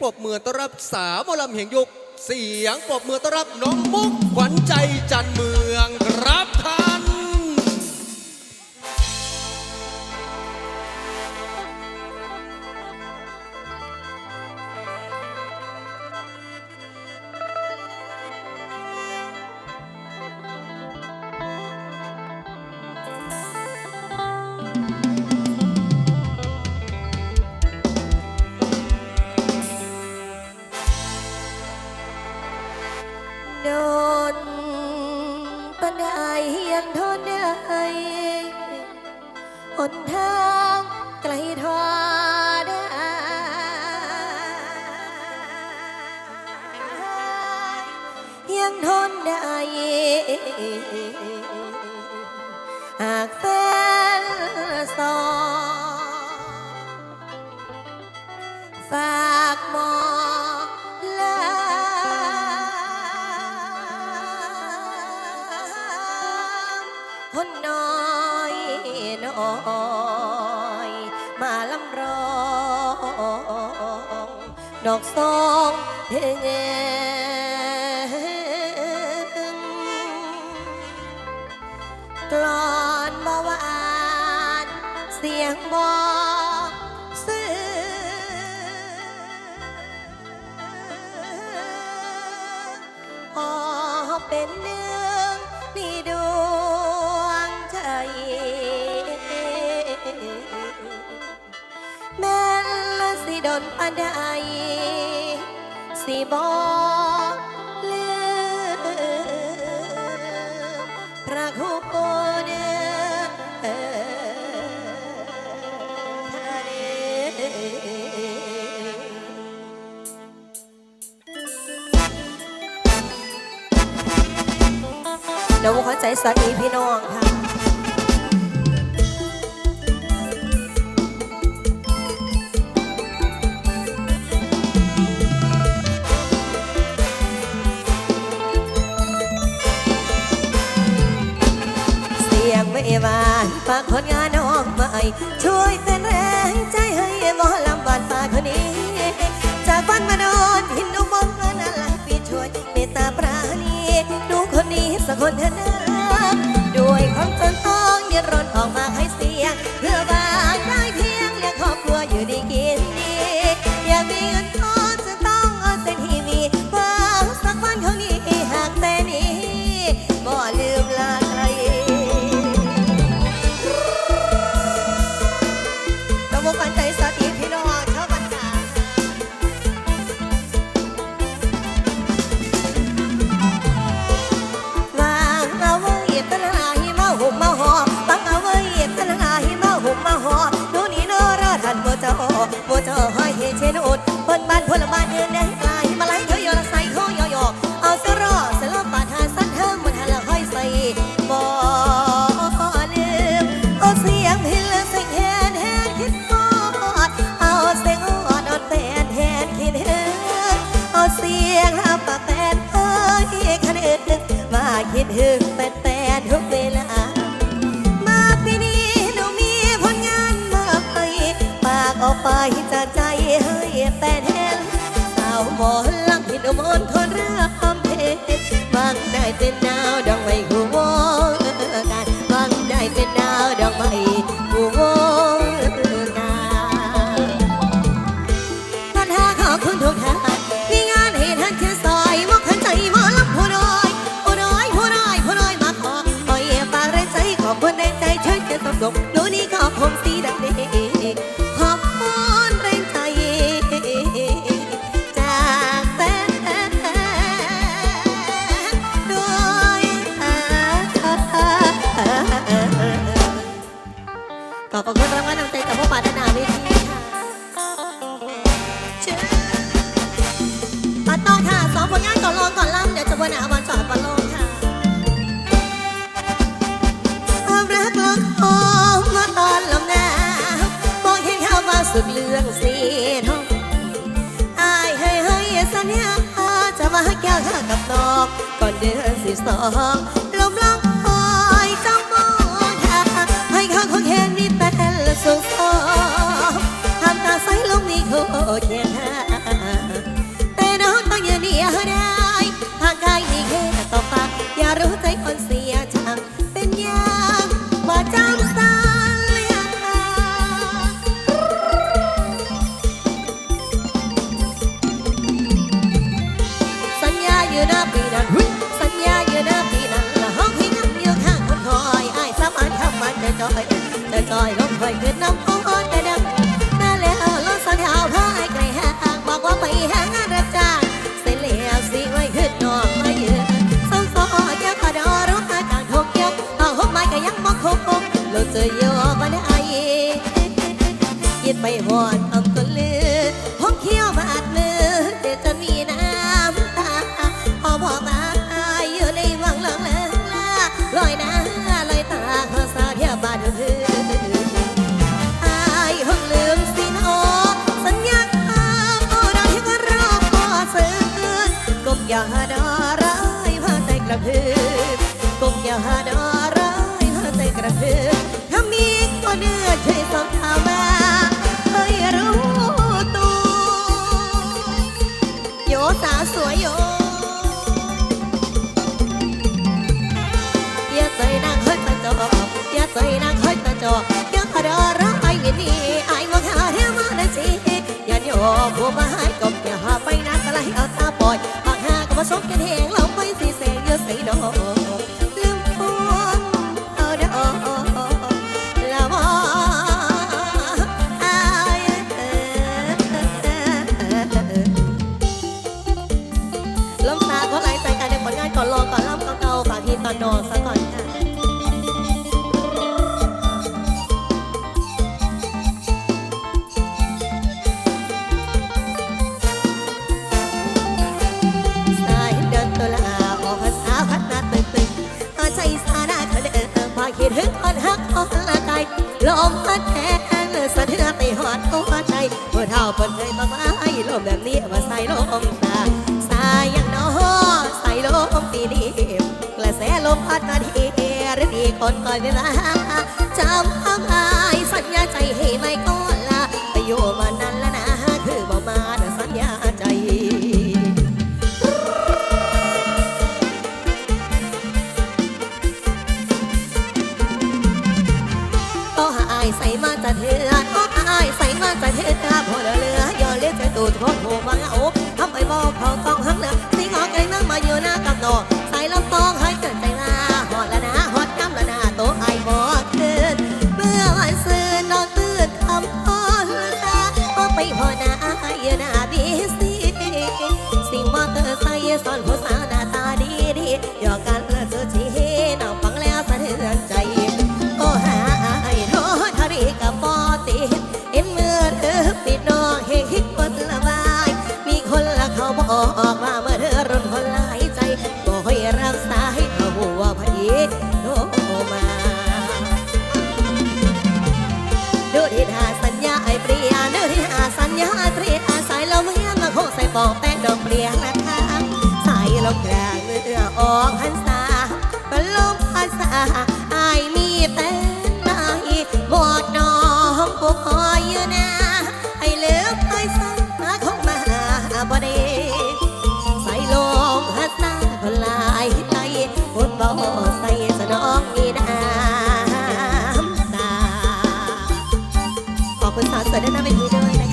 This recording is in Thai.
ปรบมือต้อนรับสาวมอลำเห่งยุก เสียงปรบมือต้อนรับน้องมุกขวัญใจจันเมืองครับท่าน งทนได้หนทางไกลทอได้ยังทนได้ ดอกสองเพลงกลอนบหวานเสียงบอกซื่อพอเป็นเนื้องนี่ด ดนปันใดสิบอลืมพระคุโกเดเอเดี๋ยวขอใจสวัสดีพี่น้องค่ะ ช่วยเป็นแรงใจให้หมอลำบาดป่าคนนี้ จากบ้านมานอนหินอุบลมานาหลังปีช่วยเมตตาปราณีดูคนนี้สักคนเถอะนะ ดถึงแปนแปนทุกเวลา มาปีนี้หนูมีผลงานมากไปปากออกไปจากใจให้แต่แทนสาวหมอลักพิดมนทนรำเพลบางได้เป็นดาวดองไม้หัววอน รื่องสีทองอายให้ให้สัญญาจะมาแก้วเธอกับนอกก่อนเดือนสิบสองลมลังคอยจ้องมองหาให้เขาคงเห็นมีแต่ละสุข แต่จอยแต่จอยลงคอยขึ้นน้ำโอ้แต่ดังนั่นแล้วล้นสอนเอาพ่อไอ้ไกลห่างบอกว่าไปหา พ่อเนื้อช่สอบถามาให้รู้ตัวโยสาวสวยโยย่าใจนางเฮยตาจอย่าใจนางเฮยตาจอยังขรอรักอ้ยนี้ไอ้ว่าขาเรองมันสิยันโย ต่อนายเดินตัวละอาออกสาวัดนาตึกตึอาใจสาดาเธอเดินาคิดถึงนหักคนละไกลลมพัดแทงสะเทือนไปหอดหัวใจเมื่อเท่าเปิดเคยมาไว้ลมแบบนี้มาใส่ลมตาสายยังน้อใส่ลมปีนี้ ตะเทียรดีคนคอยเวลาจำทำอายสัญญาใจให้ไม่ก่อนละไปอยู่มานานแล้วนะ คือบ่มาแต่สัญญาใจต่อหาอายใส่มาจะเท Đến đây!